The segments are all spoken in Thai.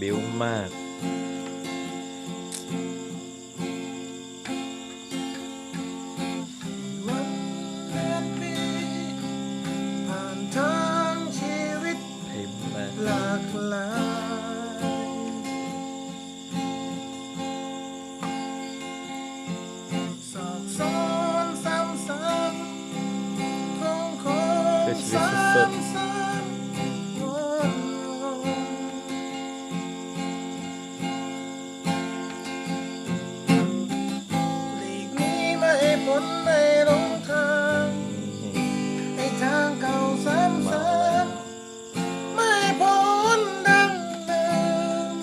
บิ้วมากวันและปีผ่านทางชีวิตเพลงมาก หลากหลายสอบสอนซ้ำซ้ำคงคงซ้ำ นไม่หลงทางไอ้ทางเก่าซ้ำๆไม่พ้นดังเดิม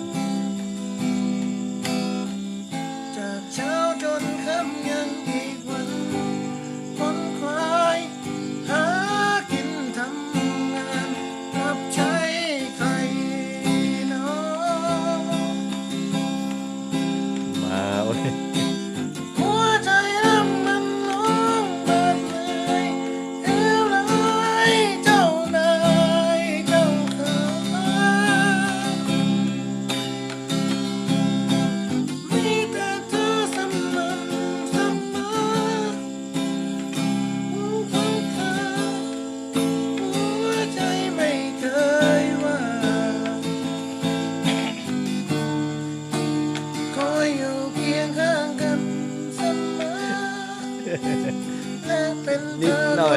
จากเช้าจนค่ำยังอีกวันคนควายหากินทำงานรับใช้ใครเนาะมาเว้ย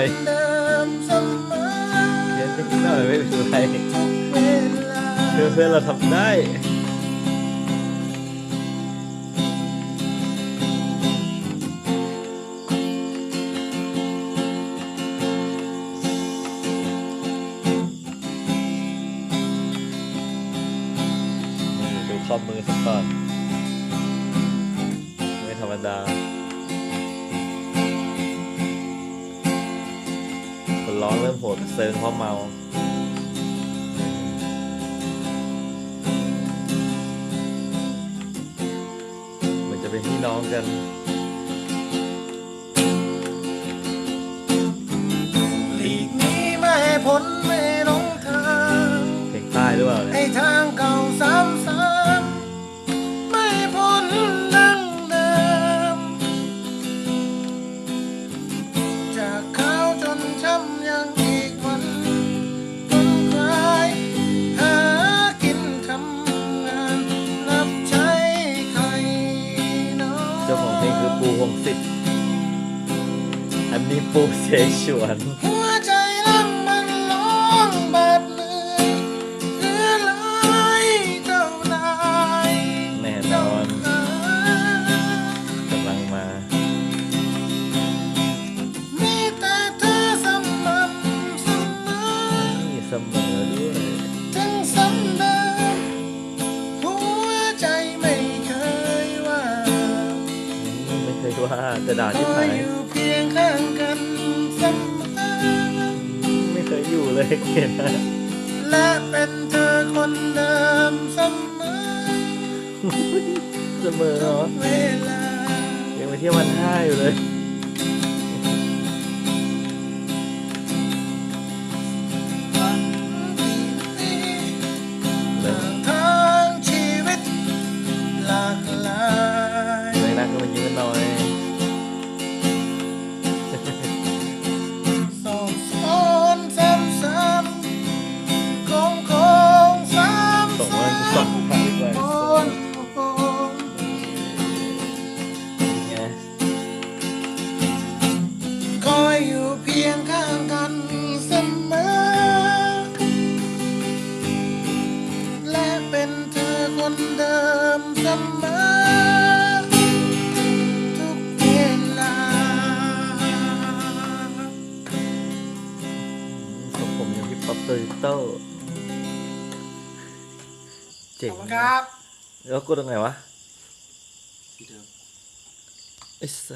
อคนเดิมเสมอเรียนนิดหน่อยไม่เป็นไรเวลาเพื่อนเราทำได้ดูข้อมือสักก่อนไม่ธรรมดา ร้องเริ่มโหดเซิงเพราะเมา เหมือนจะเป็นพี่น้องกันหลีกนี้ไม่ให้พ้น ปูเสฉวนหัวใจรักมันร้องบาดเหนื่อยเหลือหลายเจ้านายแน่นอนกำลังมา มีแต่เธอเสมอเสมอนี่เสมอด้วยถึงสำเดิมหัวใจไม่เคยว่าอืมไม่เคยว่าจะด่าคที่อไหน เคยอยู่เลยเห็นนะและเป็นเธอคนเดิมเสมอเสมอเหรอเวลายังไปเที่ยววันห้าอยู่เลย เพียงข้างกันเสมอ และเป็นเธอคนเดิมเสมอ ทุกเวลาส่งผมอย่างพี่ป๊อปโตโต้เจ๋งขอบคุณครับ แล้วกูตรงไหนวะที่เดิม ไอ้สัส